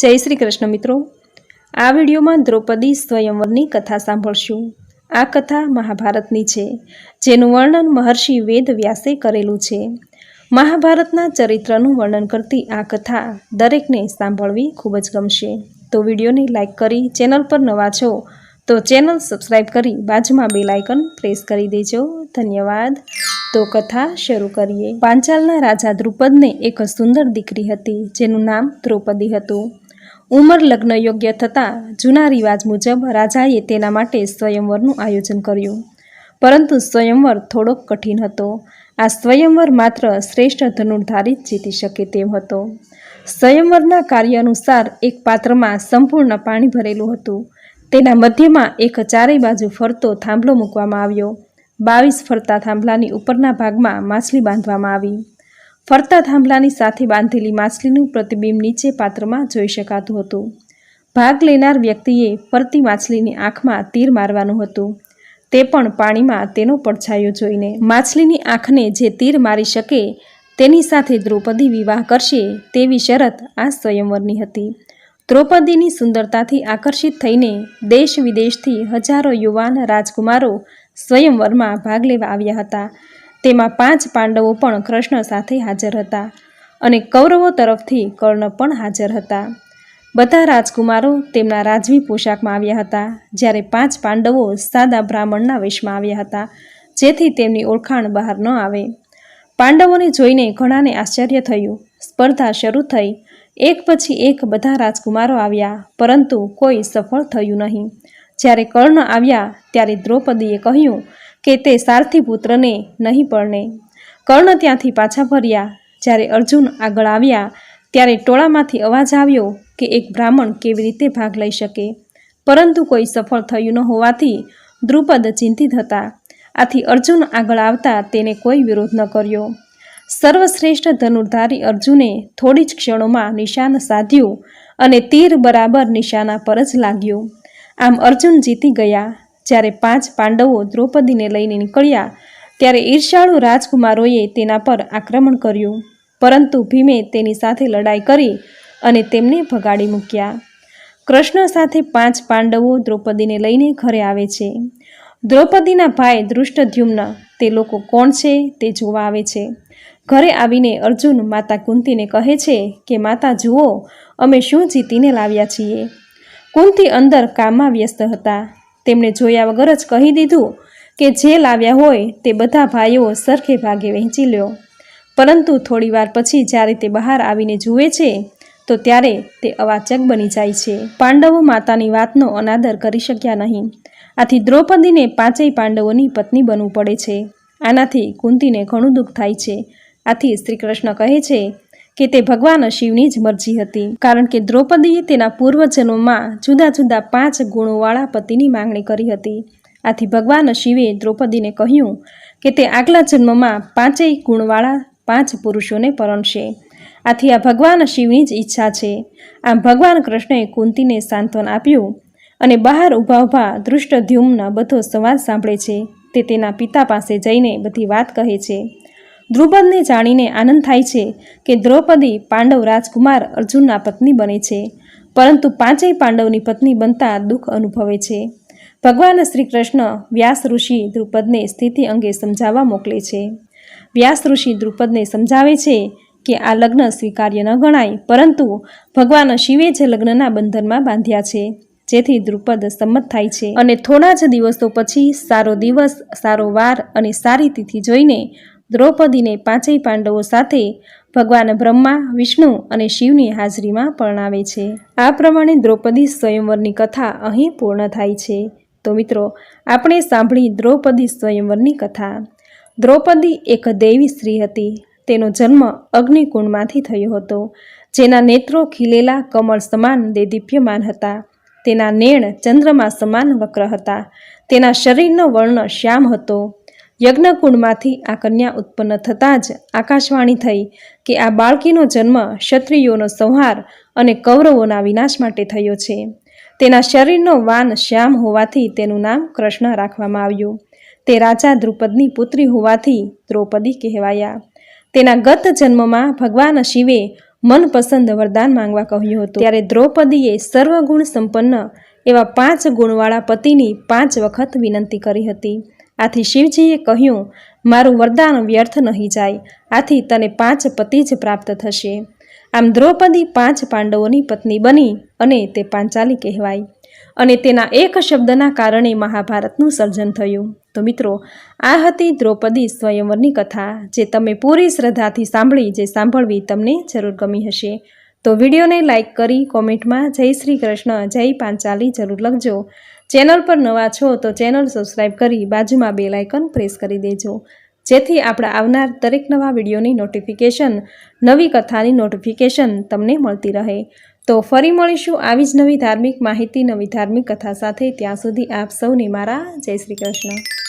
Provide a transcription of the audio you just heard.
જય શ્રી કૃષ્ણ મિત્રો. આ વિડીયોમાં દ્રૌપદી સ્વયંવરની કથા સાંભળશું. આ કથા મહાભારતની છે, જેનું વર્ણન મહર્ષિ વેદ વ્યાસે કરેલું છે. મહાભારતના ચરિત્રનું વર્ણન કરતી આ કથા દરેકને સાંભળવી ખૂબ જ ગમશે. તો વિડીયોને લાઇક કરી ચેનલ પર નવા છો, તો ચેનલ સબસ્ક્રાઈબ કરી બાજુમાં બે લાઇકન પ્રેસ કરી દેજો. ધન્યવાદ. તો કથા શરૂ કરીએ. પાંચાલના રાજા દ્રુપદને એક સુંદર દીકરી હતી, જેનું નામ દ્રૌપદી હતું. ઉંમર લગ્ન યોગ્ય થતાં જૂના રિવાજ મુજબ રાજાએ તેના માટે સ્વયંવરનું આયોજન કર્યું. પરંતુ સ્વયંવર થોડોક કઠિન હતો. આ સ્વયંવર માત્ર શ્રેષ્ઠ ધનુર્ધારી જ જીતી શકે તેમ હતો. સ્વયંવરના કાર્ય અનુસાર એક પાત્રમાં સંપૂર્ણ પાણી ભરેલું હતું. તેના મધ્યમાં એક ચારેય બાજુ ફરતો થાંભલો મૂકવામાં આવ્યો. બાવીસ ફરતા થાંભલાની ઉપરના ભાગમાં માછલી બાંધવામાં આવી. ફરતા થાંભલાની સાથે બાંધેલી માછલીનું પ્રતિબિંબ નીચે પાત્રમાં જોઈ શકાતું હતું. ભાગ લેનાર વ્યક્તિએ ફરતી માછલીની આંખમાં તીર મારવાનું હતું. તે પણ પાણીમાં તેનો પડછાયો જોઈને. માછલીની આંખને જે તીર મારી શકે તેની સાથે દ્રૌપદી વિવાહ કરશે તેવી શરત આ સ્વયંવરની હતી. દ્રૌપદીની સુંદરતાથી આકર્ષિત થઈને દેશ વિદેશથી હજારો યુવાન રાજકુમારો સ્વયંવરમાં ભાગ લેવા આવ્યા હતા. તેમાં પાંચ પાંડવો પણ કૃષ્ણ સાથે હાજર હતા અને કૌરવો તરફથી કર્ણ પણ હાજર હતા. બધા રાજકુમારો તેમના રાજવી પોશાકમાં આવ્યા હતા, જ્યારે પાંચ પાંડવો સાદા બ્રાહ્મણના વેશમાં આવ્યા હતા, જેથી તેમની ઓળખાણ બહાર ન આવે. પાંડવોને જોઈને ઘણાને આશ્ચર્ય થયું. સ્પર્ધા શરૂ થઈ. એક પછી એક બધા રાજકુમારો આવ્યા, પરંતુ કોઈ સફળ થયું નહીં. જ્યારે કર્ણ આવ્યા, ત્યારે દ્રૌપદીએ કહ્યું કે તે સારથી પુત્રને નહીં પરણે. કર્ણ ત્યાંથી પાછા ફર્યા. જ્યારે અર્જુન આગળ આવ્યા, ત્યારે ટોળામાંથી અવાજ આવ્યો કે એક બ્રાહ્મણ કેવી રીતે ભાગ લઈ શકે. પરંતુ કોઈ સફળ થયું ન હોવાથી દ્રુપદ ચિંતિત હતા. આથી અર્જુન આગળ આવતા તેને કોઈ વિરોધ ન કર્યો. સર્વશ્રેષ્ઠ ધનુર્ધારી અર્જુને થોડી જ ક્ષણોમાં નિશાન સાધ્યું અને તીર બરાબર નિશાના પર જ લાગ્યું. આમ અર્જુન જીતી ગયા. જ્યારે પાંચ પાંડવો દ્રૌપદીને લઈને નીકળ્યા, ત્યારે ઈર્ષાળુ રાજકુમારોએ તેના પર આક્રમણ કર્યું. પરંતુ ભીમે તેની સાથે લડાઈ કરી અને તેમને ભગાડી મૂક્યા. કૃષ્ણ સાથે પાંચ પાંડવો દ્રૌપદીને લઈને ઘરે આવે છે. દ્રૌપદીના ભાઈ દૃષ્ટધ્યુમ્ન તે લોકો કોણ છે તે જોવા આવે છે. ઘરે આવીને અર્જુન માતા કુંતીને કહે છે કે, માતા, જુઓ, અમે શું જીતીને લાવ્યા છીએ. કુંતી અંદર કામમાં વ્યસ્ત હતા. તેમણે જોયા વગર જ કહી દીધું કે જે લાવ્યા હોય તે બધા ભાઈઓ સરખે ભાગે વહેંચી લ્યો. પરંતુ થોડીવાર પછી જ્યારે તે બહાર આવીને જુએ છે, તો ત્યારે તે અવાચક બની જાય છે. પાંડવો માતાની વાતનો અનાદર કરી શક્યા નહીં. આથી દ્રૌપદીને પાંચેય પાંડવોની પત્ની બનવું પડે છે. આનાથી કુંતીને ઘણું દુઃખ થાય છે. આથી શ્રી કૃષ્ણ કહે છે કે તે ભગવાન શિવની જ મરજી હતી. કારણ કે દ્રૌપદીએ તેના પૂર્વજન્મમાં જુદા જુદા પાંચ ગુણોવાળા પતિની માંગણી કરી હતી. આથી ભગવાન શિવે દ્રૌપદીને કહ્યું કે તે આગલા જન્મમાં પાંચેય ગુણવાળા પાંચ પુરુષોને પરણશે. આથી આ ભગવાન શિવની જ ઈચ્છા છે. આમ ભગવાન કૃષ્ણએ કુંતીને સાંત્વન આપ્યું અને બહાર ઊભા ઊભા દૃષ્ટધ્યુમ્ન બધો સંવાદ સાંભળે છે. તે તેના પિતા પાસે જઈને બધી વાત કહે છે. દ્રુપદને જાણીને આનંદ થાય છે કે દ્રૌપદી પાંડવ રાજકુમાર અર્જુનના પત્ની બને છે. પરંતુ પાંચેય પાંડવની પત્ની બનતા દુઃખ અનુભવે છે. ભગવાન શ્રી કૃષ્ણ વ્યાસ ઋષિ દ્રુપદને સ્થિતિ અંગે સમજાવવા મોકલે છે. વ્યાસ ઋષિ દ્રુપદને સમજાવે છે કે આ લગ્ન સ્વીકાર્ય ન ગણાય, પરંતુ ભગવાન શિવે જ લગ્નના બંધનમાં બાંધ્યા છે, જેથી દ્રુપદ સંમત થાય છે. અને થોડા જ દિવસો પછી સારો દિવસ, સારો વાર અને સારી તિથિ જોઈને દ્રૌપદીને પાંચેય પાંડવો સાથે ભગવાન બ્રહ્મા, વિષ્ણુ અને શિવની હાજરીમાં પરણાવે છે. આ પ્રમાણે દ્રૌપદી સ્વયંવરની કથા અહીં પૂર્ણ થાય છે. તો મિત્રો, આપણે સાંભળી દ્રૌપદી સ્વયંવરની કથા. દ્રૌપદી એક દેવી સ્ત્રી હતી. તેનો જન્મ અગ્નિકુંડમાંથી થયો હતો. જેના નેત્રો ખીલેલા કમળ સમાન દેદીપ્યમાન હતા. તેના નેણ ચંદ્રમા સમાન વક્ર હતા. તેના શરીરનો વર્ણ શ્યામ હતો. યજ્ઞકુંડમાંથી આ કન્યા ઉત્પન્ન થતાં જ આકાશવાણી થઈ કે આ બાળકીનો જન્મ ક્ષત્રિયોનો સંહાર અને કૌરવોના વિનાશ માટે થયો છે. તેના શરીરનો વાન શ્યામ હોવાથી તેનું નામ કૃષ્ણ રાખવામાં આવ્યું. તે રાજા દ્રુપદની પુત્રી હોવાથી દ્રૌપદી કહેવાયા. તેના ગત જન્મમાં ભગવાન શિવે મનપસંદ વરદાન માંગવા કહ્યું હતું. ત્યારે દ્રૌપદીએ સર્વગુણ સંપન્ન એવા પાંચ ગુણવાળા પતિની પાંચ વખત વિનંતી કરી હતી. આથી શિવજીએ કહ્યું, મારું વરદાન વ્યર્થ નહીં જાય, આથી તને પાંચ પતિ જ પ્રાપ્ત થશે. આમ દ્રૌપદી પાંચ પાંડવોની પત્ની બની અને તે પાંચાલી કહેવાય. અને તેના એક શબ્દના કારણે મહાભારતનું સર્જન થયું. તો મિત્રો, આ હતી દ્રૌપદી સ્વયંવરની કથા, જે તમે પૂરી શ્રદ્ધાથી સાંભળી, જે સાંભળવી તમને જરૂર ગમી હશે. તો વિડીયોને લાઇક કરી કોમેન્ટમાં જય શ્રી કૃષ્ણ, જય પાંચાલી જરૂર લખજો. ચેનલ પર નવા છો તો ચેનલ સબસ્ક્રાઈબ કરી બાજુમાં બે લાઇકન પ્રેસ કરી દેજો. જેથી આપણે આવનાર દરેક નવા વિડીયોની નોટિફિકેશન, નવી કથાની નોટિફિકેશન તમને મળતી રહે. તો ફરી મળીશું આવી જ નવી ધાર્મિક માહિતી, નવી ધાર્મિક કથા સાથે. ત્યાં સુધી આપ સૌને મારા જય શ્રી કૃષ્ણ.